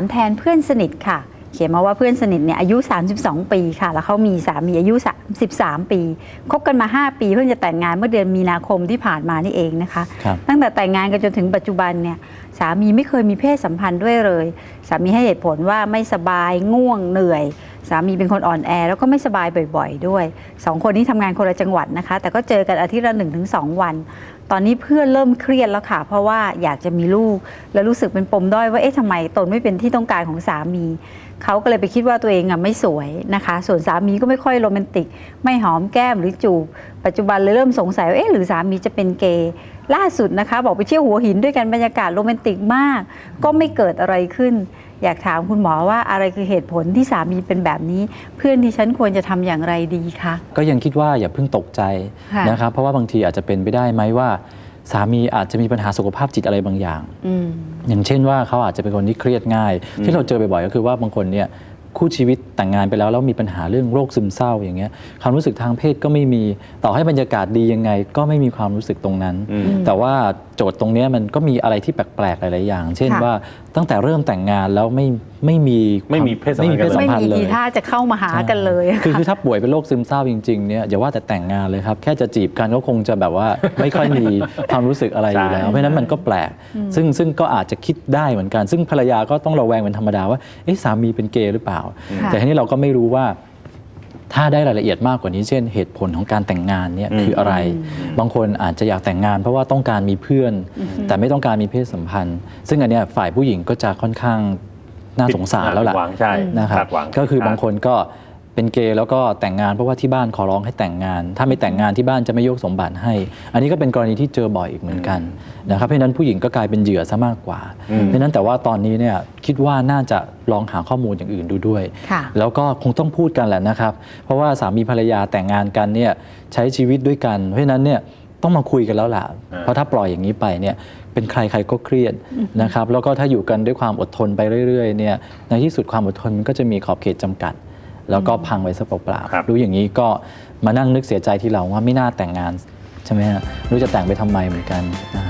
ามแทนเพื่อนสนิทค่ะ เขียนมาว่าเพื่อนสนิทเนี่ยอายุ 32 ปีค่ะ แล้วเขามีสามีอายุ 33 ปีคบกันมา 5 ปี เพิ่งจะแต่งงานเมื่อเดือนมีนาคมที่ผ่านมานี่เองนะคะครับตั้งแต่แต่งงานกันจนถึงปัจจุบันเนี่ยสามีไม่เคยมีเพศสัมพันธ์ด้วยเลย สามีให้เหตุผลว่าไม่สบายง่วงเหนื่อย สามีเป็นคนอ่อนแอแล้วก็ไม่สบายบ่อยๆ ด้วยสองคนนี้ทำงานคนละจังหวัดนะคะ แต่ก็เจอกันอาทิตย์ละหนึ่งถึงสองวัน ตอนนี้เพื่อนเริ่มเครียดแล้วค่ะ เพราะว่าอยากจะมีลูก แล้วรู้สึกเป็นปมด้อยว่าเอ๊ะทำไมตนไม่เป็นที่ต้องการของสามี เขาก็เลยไปคิดว่าตัวเองอะไม่สวยนะคะ ส่วนสามีก็ไม่ค่อยโรแมนติก ไม่หอมแก้มหรือจูบ ปัจจุบันเลยเริ่มสงสัยว่าเอ๊ะหรือสามีจะเป็นเกย์ล่าสุดนะคะ บอกไปเที่ยวหัวหินด้วยกันบรรยากาศโรแมนติกมาก ก็ไม่เกิดอะไรขึ้น อยากถามคุณหมอว่าอะไรคือเหตุผลที่สามีเป็นแบบนี้ เพื่อนที่ฉันควรจะทำอย่างไรดีคะ ก็ยังคิดว่าอย่าเพิ่งตกใจค่ะ นะครับเพราะว่าบางทีอาจจะเป็นไปได้ไหมว่า สามีอาจจะมีปัญหาสุขภาพจิตอะไรบางอย่าง อืม อย่างเช่นว่าเขาอาจจะเป็นคนที่เครียดง่าย ที่เราเจอบ่อยๆก็คือว่าบางคนเนี่ย คู่ชีวิตแต่งงานไปแล้วแล้วมีปัญหาเรื่องโรคซึมเศร้าอย่างเงี้ยความรู้สึกทางเพศก็ไม่มีต่อให้บรรยากาศดียังไง ก็ไม่มีความรู้สึกตรงนั้นอืมแต่ว่าโจทย์ตรงเนี้ยมันก็มีอะไรที่แปลกๆหลายๆอย่าง เช่นค่ะว่าตั้งแต่เริ่มแต่งงานแล้วไม่ไม่มีไม่มีเพศสัมพันธ์ไม่มีเพศสัไม่มพันมีธ์เลทียท่าจะเข้ามาหากันเลยอะคือค่ะคือถ้าป่วยเป็นโรคซึมเศร้าจริงๆเนี่ยอย่าว่าแต่แต่งงานเลยครับแค่จะจีบกันก็คงจะแบบว่าไม่ค่อยมีความรู้สึกอะไรอยู่แล้วใช่เพราะฉะนั้นมันก็แปลก ซึ่งซึ่งก็อาจจะคิดได้เหมือนกัน ซึ่งภรรยาก็ต้องระแวงเป็นธรรมดาว่าเอ๊ะสามีเป็นเกย์หรือเปล่าค่ะแต่ทีนี้เราก็ไม่รู้ว่า ถ้าได้รายละเอียดมากกว่านี้เช่นเหตุผลของการแต่งงานเนี่ยอืมคืออะไร บางคนอาจจะอยากแต่งงาน เพราะว่าต้องการมีเพื่อน แต่ไม่ต้องการมีเพศสัมพันธ์ ซึ่งอันเนี้ยฝ่ายผู้หญิงก็จะค่อนข้างน่าสงสารแล้วล่ะหวังใช่นะครับคาดหวังก็คือบางคนก็ เป็นเกย์แล้วก็แต่งงานเพราะว่าที่บ้านขอร้องให้แต่งงาน ถ้าไม่แต่งงานที่บ้านจะไม่ยกสมบัติให้ อันนี้ก็เป็นกรณีที่เจอบ่อยอีกเหมือนกันนะครับเพราะฉะนั้นผู้หญิงก็กลายเป็นเหยื่อซะมากกว่าอืมเพราะฉะนั้นแต่ว่าตอนนี้เนี่ยคิดว่าน่าจะลองหาข้อมูลอย่างอื่นดูด้วยค่ะแล้วก็คงต้องพูดกันแหละนะครับ เพราะว่าสามีภรรยาแต่งงานกันเนี่ยใช้ชีวิตด้วยกัน เพราะฉะนั้นเนี่ยต้องมาคุยกันแล้วล่ะอ่าเพราะถ้าปล่อยอย่างนี้ไปเนี่ยเป็นใครใครก็เครียดนะครับแล้วก็ถ้าอยู่กันด้วยความอดทนไปเรื่อยๆเนี่ยในที่สุดความอดทนมันก็จะมีขอบเขตจำกัด แล้วก็พังไปซะเปล่าครับๆรู้อย่างนี้ก็มานั่งนึกเสียใจทีหลังว่าไม่น่าแต่งงานใช่ไหมฮะรู้จะแต่งไปทำไมเหมือนกันนะฮะ